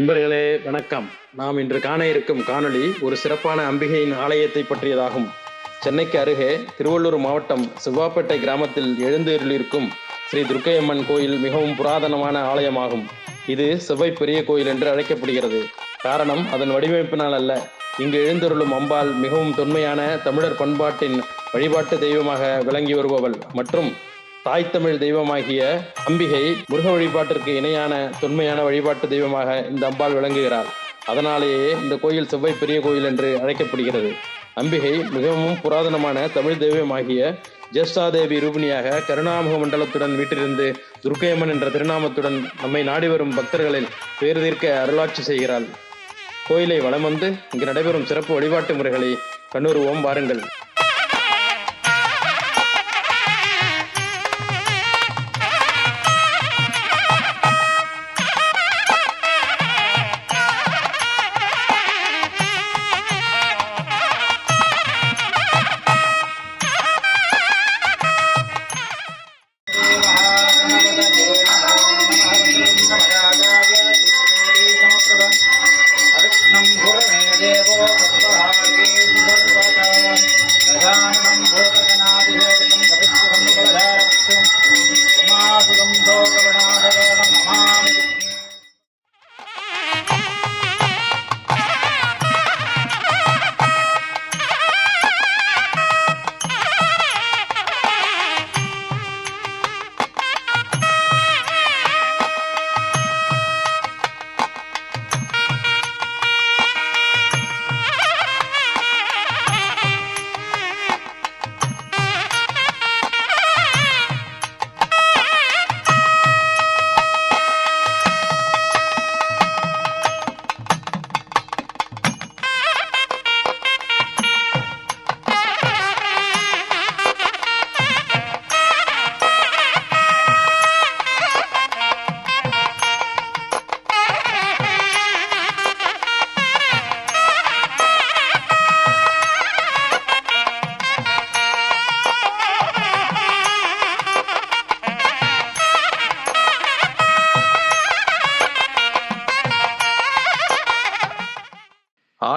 அன்பர்களே வணக்கம். நாம் இன்று காண இருக்கும் காணொளி ஒரு சிறப்பான அம்பிகையின் ஆலயத்தை பற்றியதாகும். சென்னைக்கு அருகே திருவள்ளூர் மாவட்டம் செவ்வாப்பேட்டை கிராமத்தில் எழுந்தருளிருக்கும் ஸ்ரீ துர்க்கையம்மன் கோயில் மிகவும் புராதனமான ஆலயமாகும். இது செவ்வாய் பெரிய கோயில் என்று அழைக்கப்படுகிறது. காரணம் அதன் வடிவமைப்பினால் அல்ல. இங்கு எழுந்தருளும் அம்பாள் மிகவும் தொன்மையான தமிழர் பண்பாட்டின் வழிபாட்டு தெய்வமாக விளங்கி வருபவள் மற்றும் தாய் தமிழ் தெய்வமாகிய அம்பிகை முருக வழிபாட்டிற்கு இணையான தொன்மையான வழிபாட்டு தெய்வமாக இந்த அம்பாள் விளங்குகிறாள். அதனாலேயே இந்த கோயில் செவ்வாய் பெரிய கோயில் என்று அழைக்கப்படுகிறது. அம்பிகை மிகவும் புராதனமான தமிழ் தெய்வமாகிய ஜேஷ்டாதேவி ரூபிணியாக கருணாமுக மண்டலத்துடன் வீட்டிலிருந்து துர்க்கையம்மன் என்ற திருநாமத்துடன் நம்மை நாடி வரும் பக்தர்களில் பேர் தீர்க்க அருளாட்சி செய்கிறாள். கோயிலை வளம் வந்து இங்கு நடைபெறும் சிறப்பு வழிபாட்டு முறைகளை கண்ணுருவோம் வாருங்கள்.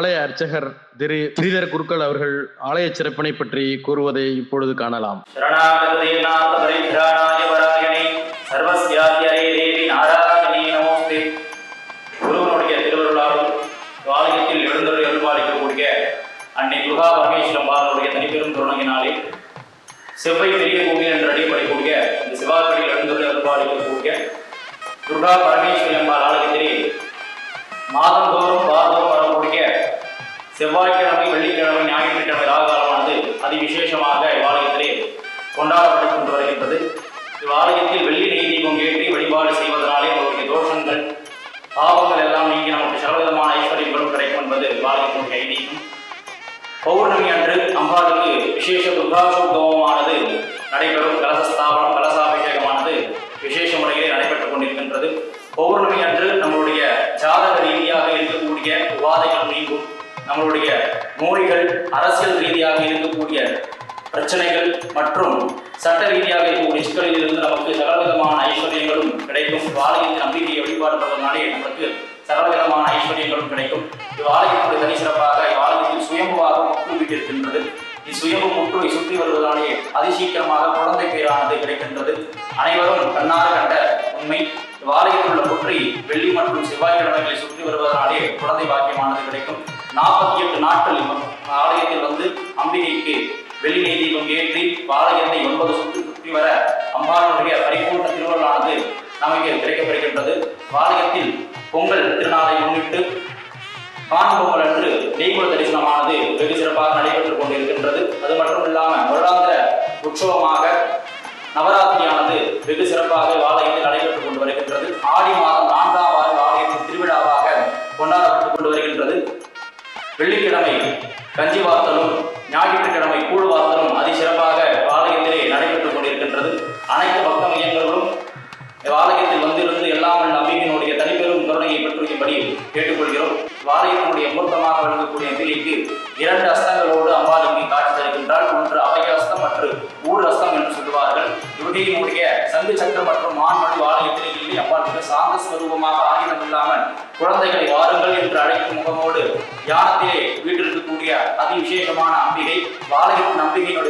ஆலய அர்ச்சகர் திரு திரிதர் குருக்கள் அவர்கள் ஆலய சிறப்பினை பற்றி கூறுவதை இப்பொழுது காணலாம். குருவனுடைய துர்கா பரமேஸ்வரம் பாலனுடைய தனிப்பெரும் செவ்வை பெரிய கோவில் என்று அடிப்படைக்கூடிய இந்த சிவார்படியில் எழுந்தொரு எழுப்பாளிக்கக்கூடிய துர்கா பரமேஸ்வரி அம்பாள் ஆலயத்திலே மாதந்தோறும் பாதம் செவ்வாய்க்கிழமை வெள்ளிக்கிழமை ஞாயிற்றுக்கிழமை ராகாலமானது அதிவிசேஷமாக இவ்வாலயத்திலே கொண்டாடப்பட்டுக் கொண்டு வருகின்றது இவ்வாலயத்தில் வெள்ளி நெய் தீபம் ஏற்றி வழிபாடு செய்வதனாலே அவருடைய தோஷங்கள் பாவங்கள் எல்லாம் நீங்கி நமக்கு சர்வவிதமான ஐஸ்வர்யங்களும் கிடைக்கும் என்பது இவ்வாலயத்தினுடைய ஐதீகம் பௌர்ணமி அன்று அம்பாளுக்கு விசேஷ துர்காசோத்தவமானது நடைபெறும். கலசஸ்தாபனம் கலசாபிஷேகமானது விசேஷ முறையிலே நடைபெற்றுக் கொண்டிருக்கின்றது. பௌர்ணமி அன்று நம்மளுடைய ஜாதக ரீதியாக இருக்கக்கூடிய உபாதைகள் நம்மளுடைய நோய்கள் அரசியல் ரீதியாக இருக்கக்கூடிய பிரச்சனைகள் மற்றும் சட்ட ரீதியாக இருக்கக்கூடிய சிக்கலில் இருந்து நமக்கு சகலவிதமான ஐஸ்வர்யங்களும் கிடைக்கும். வாழையின் நம்பிக்கையை வழிபாடுவதனாலே நமக்கு சகலவிதமான ஐஸ்வர்யங்களும் கிடைக்கும். இவ்வாலயத்தினுடைய தனி சிறப்பாக இவ்வாலயத்தில் சுயம்புவாக முற்று வீட்டிருக்கின்றது இச்சுயம்பு முற்றுவை சுற்றி வருவதாலேயே அதிசீக்கிரமாக குழந்தை பேரானது கிடைக்கின்றது. அனைவரும் கண்ணாறு கண்ட உண்மை. இவ்வாலயத்தில் உள்ள புற்றி வெள்ளி மற்றும் செவ்வாய்க்கிழமைகளை சுற்றி வருவதனாலே குழந்தை பாக்கியமானது கிடைக்கும். நாற்பத்தி எட்டு நாட்கள் ஆலயத்தில் வந்து அம்பிகைக்கு வெள்ளி நெய் தீபம் ஏற்றி ஆலயத்தை ஒன்பது சுற்றி சுற்றி வர அம்பாளுடைய பரிபூர்ண திருவள்ளானது நமக்கு கிடைக்கப்படுகின்றது. ஆலயத்தில் பொங்கல் திருநாளை முன்னிட்டு காணும் பொங்கல் அன்று நெய்குல தரிசனமானது வெகு சிறப்பாக நடைபெற்றுக் கொண்டிருக்கின்றது. அது மட்டும் இல்லாமல் வருடாந்திர உற்சவமாக நவராத்திரியானது வெகு சிறப்பாக ஆலயத்தில் நடைபெற்றுக் கொண்டு வருகின்றது. ஆடி மாதம் நான்காம் வாரம் ஆலயத்தின் திருவிழாவாக கொண்டாடப்பட்டுக் கொண்டு வருகின்றது. வெள்ளிக்கிழமை கஞ்சி வார்த்தலும் ஞாயிற்றுக்கிழமை கூழ் வார்த்தலும்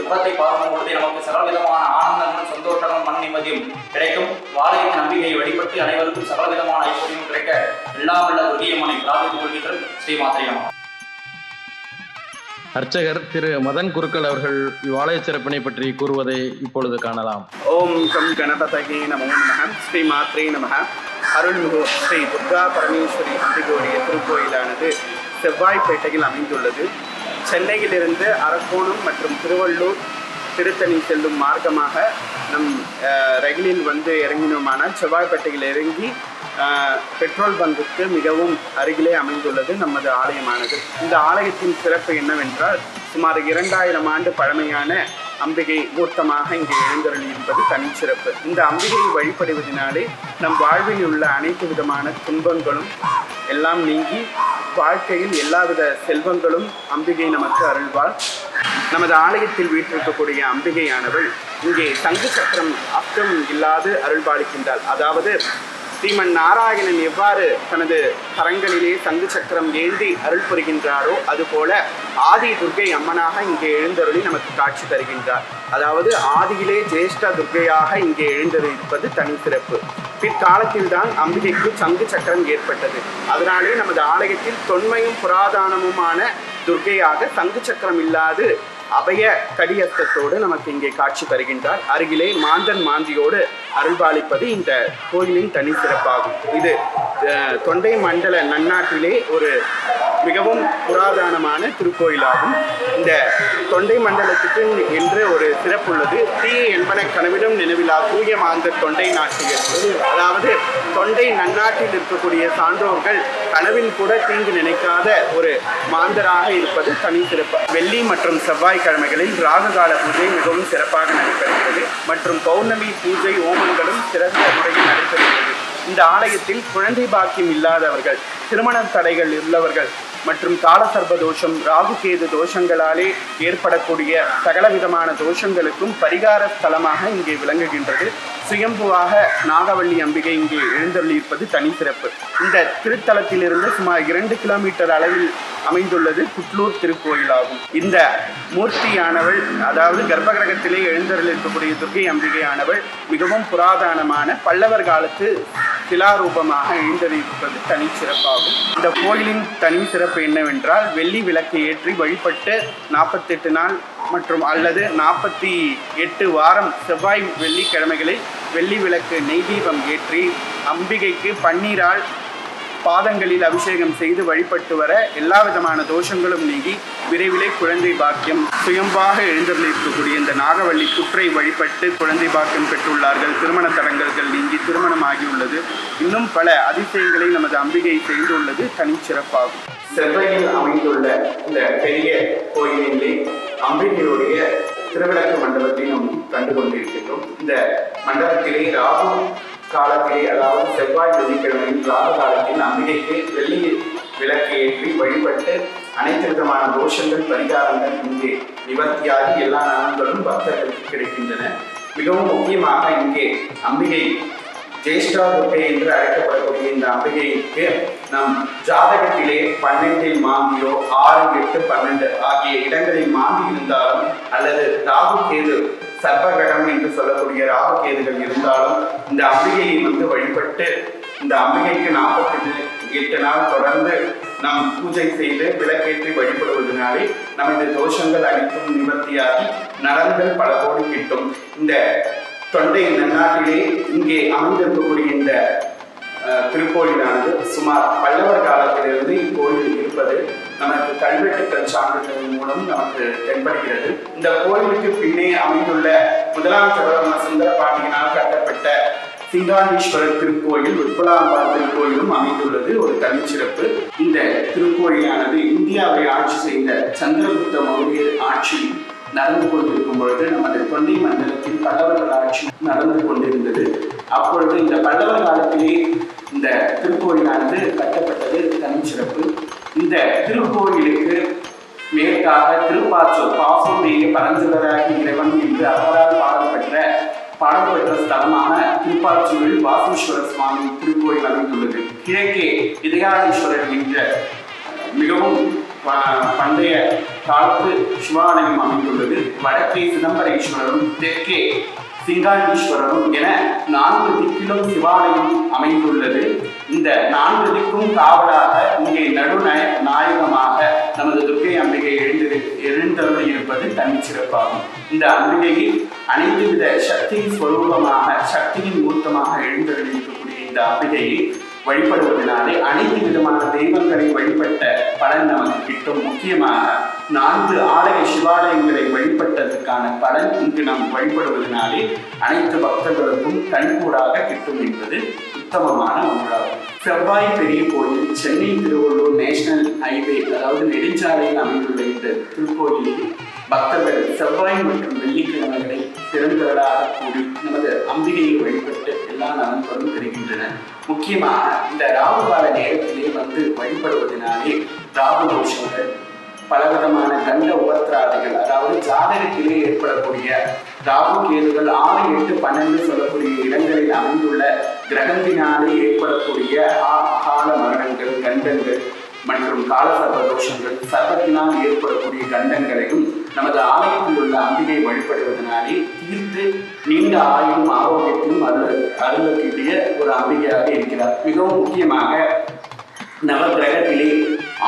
முகத்தை பார்க்கும் பொழுதே நமக்கு சகலவிதமான ஆனந்தங்களும் சந்தோஷங்களும் மன நிம்மதியும் கிடைக்கும். வாழையின் நம்பிக்கையை வழிபட்டு அனைவருக்கும் சகலவிதமான ஐஸ்வர்யமும் கிடைக்க எல்லாம் உள்ள பிரார்த்தித்துக் கொள்கின்ற ஸ்ரீமாத்திரை நமः. அர்ச்சகர் திரு மதன் குருக்கள் அவர்கள் இவ்வாலய சிறப்பினை பற்றி கூறுவதை இப்பொழுது காணலாம். ஓம் கம் கணபதகே நமோ நம ஸ்ரீ மாத்ரே நம. அருள்மிகு ஸ்ரீ துர்கா பரமேஸ்வரி அம்பிகோடைய திருக்கோயிலானது செவ்வாய்ப்பேட்டையில் அமைந்துள்ளது. சென்னையிலிருந்து அரக்கோணம் மற்றும் திருவள்ளூர் திருத்தணி செல்லும் மார்க்கமாக நம் ரயிலில் வந்து இறங்கினோமானால் செவ்வாய்ப்பேட்டையில் இறங்கி பெட்ரோல் பங்குக்கு மிகவும் அருகிலே அமைந்துள்ளது நமது ஆலயமானது. இந்த ஆலயத்தின் சிறப்பு என்னவென்றால் சுமார் இரண்டாயிரம் ஆண்டு பழமையான அம்பிகை மூர்த்தமாக இங்கே எழுந்தருளி என்பது தனிச்சிறப்பு இந்த அம்பிகையை வழிபடுவதனாலே நம் வாழ்வில் உள்ள அனைத்து விதமான துன்பங்களும் எல்லாம் நீங்கி வாழ்க்கையில் எல்லாவித செல்வங்களும் அம்பிகை நமக்கு அருள்வாள். நமது ஆலயத்தில் வீற்றிருக்கக்கூடிய அம்பிகையானவள் இங்கே சங்கு சக்கரம் அப்தம் இல்லாது அருள்பாலிக்கின்றாள். அதாவது ஸ்ரீமன் நாராயணன் எவ்வாறு தனது கரங்களிலே சங்கு சக்கரம் ஏந்தி அருள் புரிகின்றாரோ அதுபோல ஆதி துர்க்கை அம்மனாக இங்கே எழுந்தருளி நமக்கு காட்சி தருகின்றார். அதாவது ஆதியிலே ஜேஷ்ட துர்க்கையாக இங்கே எழுந்தருளிப்பது தனி சிறப்பு. பிற்காலத்தில்தான் அம்பிகைக்கு சங்கு சக்கரம் ஏற்பட்டது. அதனாலே நமது ஆலயத்தில் தொன்மையும் புராதானமுமான துர்க்கையாக சங்கு சக்கரம் இல்லாது அபய கடியஸ்தத்தோடு நமக்கு இங்கே காட்சி தருகின்றார். அருகிலே மாந்தன் மாந்தியோடு அருள்பாலிப்பது இந்த கோயிலின் தனி சிறப்பாகும். இது தொண்டை மண்டல நன்னாட்டிலே ஒரு மிகவும் புராதனமான திருக்கோயிலாகும். இந்த தொண்டை மண்டலத்துக்கு என்று ஒரு சிறப்புள்ளது தீய என்பன கனவிலும் நினைவிலா தூய மாந்தர் தொண்டை நாட்டியர் அதாவது தொண்டை நன்னாட்டில் இருக்கக்கூடிய சான்றோர்கள் கனவில் கூட தீங்கு நினைக்காத ஒரு மாந்தராக இருப்பது தனி சிறப்பு. வெள்ளி மற்றும் செவ்வாய்க்கிழமைகளில் ராகுகால பூஜை மிகவும் சிறப்பாக நடைபெறுகிறது. மற்றும் பௌர்ணமி பூஜை ஓமங்களும் சிறந்த முறையில் நடைபெறுகிறது. இந்த ஆலயத்தில் குழந்தை பாக்கியம் இல்லாதவர்கள் திருமண தடைகள் உள்ளவர்கள் மற்றும் காலசர்ப தோஷம் ராகுகேது தோஷங்களாலே ஏற்படக்கூடிய சகலவிதமான தோஷங்களுக்கும் பரிகார ஸ்தலமாக இங்கே விளங்குகின்றது. சுயம்புவாக நாகவள்ளி அம்பிகை இங்கே எழுந்தருளியிருப்பது தனி சிறப்பு. இந்த திருத்தலத்திலிருந்து சுமார் இரண்டு கிலோமீட்டர் அளவில் அமைந்துள்ளது குட்லூர் திருக்கோயிலாகும். இந்த மூர்த்தியானவள் அதாவது கர்ப்பகிரகத்திலே எழுந்தருள் இருக்கக்கூடிய துர்க்கை அம்பிகையானவள் மிகவும் புராதனமான பல்லவர் காலத்து சிலாரூபமாக எழுந்தறிவிப்பது தனி சிறப்பாகும். இந்த கோயிலின் தனி சிறப்பு என்னவென்றால் வெள்ளி விளக்கு ஏற்றி வழிபட்டு நாற்பத்தெட்டு நாள் மற்றும் அல்லது நாற்பத்தி எட்டு வாரம் செவ்வாய் வெள்ளிக்கிழமைகளில் வெள்ளி விளக்கு நெய் தீபம் ஏற்றி அம்பிகைக்கு பன்னீரால் பாதங்களில் அபிஷேகம் செய்து வழிபட்டு வர எல்லா விதமான தோஷங்களும் நீங்கி விரைவிலே குழந்தை பாக்கியம் சுயம்பாக எழுந்தருளிருக்கக்கூடிய இந்த நாகவள்ளி புற்றை வழிபட்டு குழந்தை பாக்கியம் பெற்றுள்ளார்கள். திருமண தடங்கல்கள் நீங்கி திருமணமாகியுள்ளது. இன்னும் பல அதிசயங்களை நமது அம்பிகை செய்துள்ளது. தனிச்சிறப்பாகும். செவ்வையில் அமைந்துள்ள இந்த பெரிய கோயிலிலே அம்பிகையுடைய திருவிளக்கு மண்டபத்தை நாம் கண்டு கொண்டிருக்கின்றோம் இந்த மண்டபத்திலே ராகு காலத்திலே அதாவது செவ்வாய் வெள்ளிக்கிழமையில் ராகு காலத்தில் அம்பிகைக்கு வெள்ளி விளக்கு ஏற்றி வழிபட்டு அனைத்து விதமான தோஷங்கள் பரிகாரங்கள் இங்கே நிவர்த்தியாகி எல்லா நலன்களும் பக்தர்களுக்கு கிடைக்கின்றன. மிகவும் முக்கியமாக இங்கே அம்பிகை ஜேஷ்டா துர்க்கை என்று அழைக்கப்படக்கூடிய இந்த அம்பிகைக்கு நம் ஜாதகத்திலே பன்னெண்டில் மாந்தியோ ஆறு எட்டு பன்னெண்டு ஆகிய இடங்களில் மாந்தி இருந்தாலும் அல்லது ராகு கேது சர்ப்பகடம் என்று சொல்லக்கூடிய ராகு கேதுகள் இருந்தாலும் இந்த அம்பிகையை வந்து வழிபட்டு இந்த அம்பிகைக்கு நாற்பத்தி எட்டு நாள் தொடர்ந்து நாம் பூஜை செய்து விளக்கேற்றி வழிபடுவதனாலே நமது தோஷங்கள் அனைத்தும் நிவர்த்தியாகி நலன்கள் பல கோடி கிட்டும். இந்த தொண்டை நன்னாட்டிலே இங்கே அமைந்திருக்கக்கூடிய இந்த திருக்கோயிலானது சுமார் பல்லவர் காலத்திலிருந்து இக்கோயில் இருப்பது நமக்கு கல்வெட்டுக்கள் சான்றிதழின் மூலம் நமக்கு தென்படுகிறது. இந்த கோயிலுக்கு பின்னே அமைந்துள்ள முதலாம் சதவர்ம சுந்தர பாண்டியனால் கட்டப்பட்ட சிங்காண்டீஸ்வரர் திருக்கோயில் உட்பலாம்பாள் திருக்கோயிலும் அமைந்துள்ளது. ஒரு தனிச்சிறப்பு. இந்த திருக்கோயிலானது இந்தியாவை ஆட்சி செய்த சந்திரகுப்த மௌரியர் ஆட்சி நடந்து கொண்டிருக்கும் பொழுது நமது தொண்டை மண்டலத்தில் பல்லவர்கள் ஆட்சி நடந்து கொண்டிருந்தது. அப்பொழுது இந்த பல்லவர் காலத்திலே இந்த திருக்கோயிலானது கட்டப்பட்டது தனிச்சிறப்பு இந்த திருக்கோயிலுக்கு மேற்காக திருப்பாச்சூர் பாசமேய பரஞ்சலராகி இறைவன் என்று அவரால் பாடப்பட்ட பாடப்பட்ட ஸ்தலமான திருப்பாச்சூரில் வாசீஸ்வர சுவாமி திருக்கோயில் அமைந்துள்ளது. கிழக்கே இதயாளீஸ்வரர் என்ற மிகவும் பண்டைய காலத்து சிவாலயம் அமைந்துள்ளது. வடக்கே சிதம்பரேஸ்வரரும் தெற்கே சிங்காண்டீஸ்வரரும் என நான்கு திக்கிலும் சிவாலயம் அமைந்துள்ளது. இந்த நான்கு திக்கும் காவலாக இங்கே நடுநாய நாயகமாக நமது துர்க்கை அம்பிகை எழுந்து எழுந்தருள் இருப்பது தனிச்சிறப்பாகும் இந்த அம்பிகையை அனைத்து வித சக்தியின் ஸ்வரூபமாக சக்தியின் மூர்த்தமாக எழுந்தருளி இருக்கக்கூடிய இந்த அம்பிகையை வழிபடுவதனாலே அனைத்து விதமான தெய்வங்களை வழிபட்ட பலன் நமக்கு கிட்டும். முக்கியமாக நான்கு ஆலய சிவாலயங்களை வழிபட்டதற்கான பலன் இங்கு நாம் வழிபடுவதனாலே அனைத்து பக்தர்களுக்கும் கண்கூடாக கிட்டும் என்பது உத்தமமான ஒன்றாகும். செவ்வாய் பெரிய கோயில் சென்னை திருவள்ளூர் நேஷனல் ஹைவே அதாவது நெடுஞ்சாலையில் அமைந்துள்ள இந்த திருக்கோயிலில் பக்தர்கள் செவ்வாய் மற்றும் வெள்ளிக்கிழமைகளில் பெருந்திரளாக கூடி நமது அம்பிகையை வழிபட்டு எல்லா நலன்களும் பெறுகின்றன முக்கியமாக இந்த ராகு கால நேரத்திலே வந்து வழிபடுவதனாலே ராகு தோஷங்கள் பலவிதமான கண்ட உபத்திராதைகள் அதாவது ஜாதகத்திலே ஏற்படக்கூடிய ராகு கேதுகள் ஆறு எட்டு பன்னெண்டு சொல்லக்கூடிய இடங்களில் அமைந்துள்ள கிரகத்தினாலே ஏற்படக்கூடிய ஆ- அகால மரணங்கள் கண்டங்கள் மற்றும் கால சர்ப்ப தோஷங்கள் சர்ப்பத்தினால் ஏற்படக்கூடிய கண்டங்களையும் நமது ஆலயத்தில் உள்ள அம்பிகை வழிபடுவதனாலே தீர்த்து நீண்ட ஆயும் ஆரோக்கியத்திலும் அருள் அருளக்கூடிய ஒரு அம்பிகையாக இருக்கிறார். மிகவும் முக்கியமாக நவகிரகத்திலே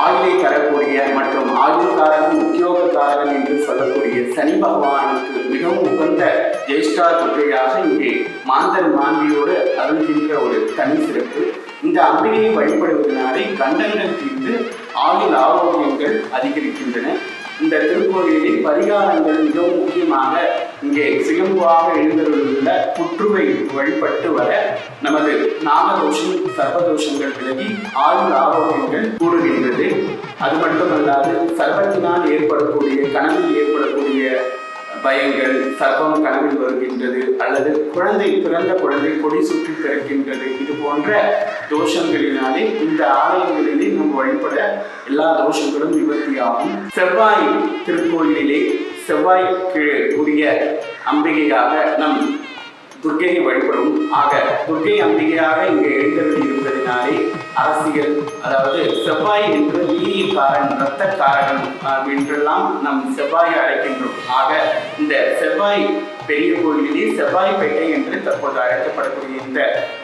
ஆயுளை தரக்கூடிய மற்றும் ஆயுள்காரன் உத்தியோகக்காரன் என்று சொல்லக்கூடிய சனி பகவானுக்கு மிகவும் உகந்த ஜெயிஷ்டா துர்க்கையாக இங்கே மாந்தன் மாந்தியோடு அருள்கின்ற ஒரு தனி சிறப்பு. இந்த அம்பிகையை வழிபடுவதனாலே கண்டங்கள் தீர்ந்து ஆயுள் ஆரோக்கியங்கள் அதிகரிக்கின்றன. இந்த திருக்கோயிலில் பரிகாரங்கள் மிகவும் முக்கியமாக இங்கே சிலம்புவாக எழுந்தருள்ள புற்றுவை வழிபட்டு வர நமது நாமதோஷம் சர்வதோஷங்கள் விலகி ஆயுள் ஆரோக்கியங்கள் கூடுகின்றது. அது மட்டுமல்லாது சர்வத்தினால் ஏற்படக்கூடிய கனவில் ஏற்படக்கூடிய பயங்கள் சர்வம் கனவில் வருகின்றது. அல்லது குழந்தை பிறந்த குழந்தை கொடி சுற்றி பிறக்கின்றது. இது போன்ற தோஷங்களினாலே இந்த ஆலயங்களிலே நம் வழிபட எல்லா தோஷங்களும் நிவர்த்தியாகும். செவ்வாய் திருக்கோயிலிலே செவ்வாய்க்கு கூடிய அம்பிகையாக நம் துர்க்கையை வழிபடும் ஆக துர்க்கை அம்பிகையாக இங்கே எழுந்தருளி இருப்பதினாலே அரசியல் அதாவது செவ்வாய் என்று வீரியக்காரன் இரத்தக்காரன் காரணம் என்றெல்லாம் நம் செவ்வாயை அழைக்கின்றோம். ஆக இந்த செவ்வாய் பெரிய கோயிலிலே செவ்வாய்பேட்டை என்று தற்போது அழைக்கப்படக்கூடிய இந்த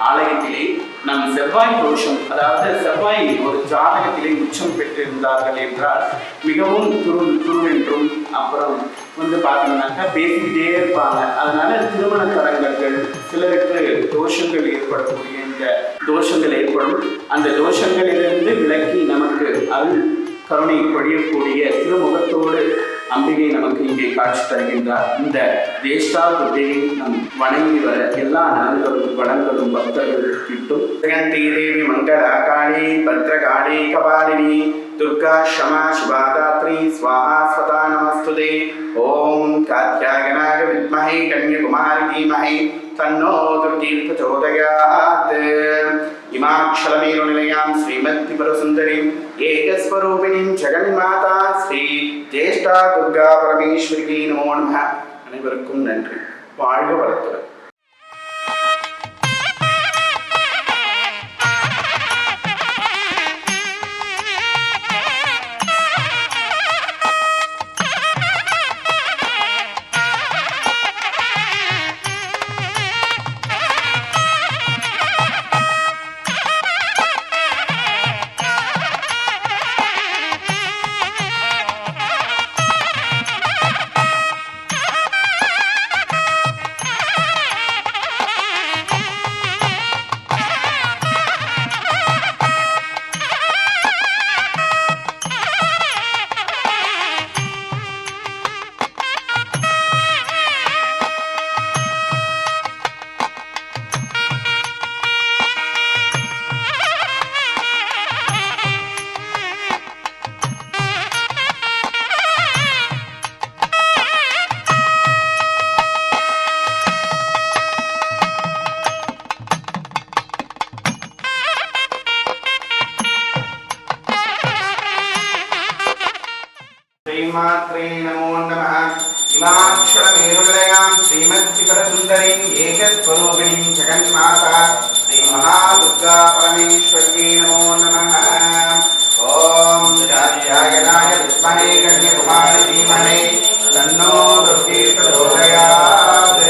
ஆலயத்திலே நம் செவ்வாய் தோஷம் அதாவது செவ்வாய் ஒரு ஜாதகத்திலே உச்சம் பெற்றிருந்தார்கள் என்றால் மிகவும் துரு துருவென்றும் அப்புறம் வந்து பார்த்தீங்கன்னாக்கா பேசிக்கிட்டே இருப்பாங்க. அதனால திருமண தடங்கல்கள் சிலருக்கு தோஷங்கள் ஏற்படக்கூடிய தோஷங்கள் ஏற்படும். அந்த தோஷங்களிலிருந்து விலக்கி நமக்கு அருள் கருணை பொழியக்கூடிய திருமுகத்தோடு அம்பிகை நமக்கு இங்கே காட்சி தருகின்றார் இந்த தேஷ்டா துர்க்கையை நம் வணங்கி வர எல்லா நலன்களும் வளங்களும் பக்தர்கள் கிட்டும் ஜெகந்தி தேவி மங்களாகாளி பத்ரகாளி கபாலினி துர்கா ஷமா சிவாதாத்ரி ஸ்வாஹா ஸ்வதா நமஸ்துதே ஓம் காத்யாயனாக வித்மஹே கன்யகுமாரி தீமஹி தன்னோ ఇమాక్షలమేరు నిలయాం శ్రీమతి పరసుందరీం ఏకస్వరూపిణీం జగన్మాత శ్రీ జ్యేష్ఠా దుర్గా పరమేశ్వరికి నమో నమ அனைவருக்கும் நன்றி வாழ்க வளத்துடன் రేణులయాం శ్రీమచ్చికరసుందరీం ఏకస్వరూపిణీం జగన్మాత శ్రీమహాదుర్గా పరమేశ్వర్యే నమో నమ. ఓం జాత్యాయనాయ విద్మహే కన్యకుమారి ధీమహే తన్నో దుర్గీ ప్రచోదయాత్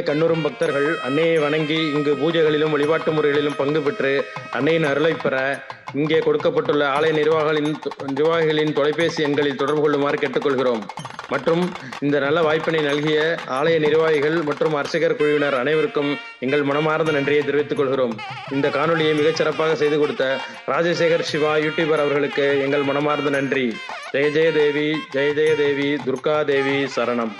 இந்த கண்ணுறும் பக்தர்கள் அன்னையை வணங்கி இங்கு பூஜைகளிலும் வழிபாட்டு முறைகளிலும் பங்கு பெற்று அன்னையின் அருளை பெற இங்கே கொடுக்கப்பட்டுள்ள ஆலய நிர்வாகிகளின் நிர்வாகிகளின் தொலைபேசி எண்களில் தொடர்பு கொள்ளுமாறு கேட்டுக்கொள்கிறோம். மற்றும் இந்த நல்ல வாய்ப்பினை நல்கிய ஆலய நிர்வாகிகள் மற்றும் அர்ச்சகர் குழுவினர் அனைவருக்கும் எங்கள் மனமார்ந்த நன்றியை தெரிவித்துக் கொள்கிறோம். இந்த காணொலியை மிகச் சிறப்பாக செய்து கொடுத்த ராஜசேகர் சிவா யூடியூபர் அவர்களுக்கு எங்கள் மனமார்ந்த நன்றி. ஜெய ஜெய தேவி ஜெய ஜெய தேவி துர்கா தேவி சரணம்.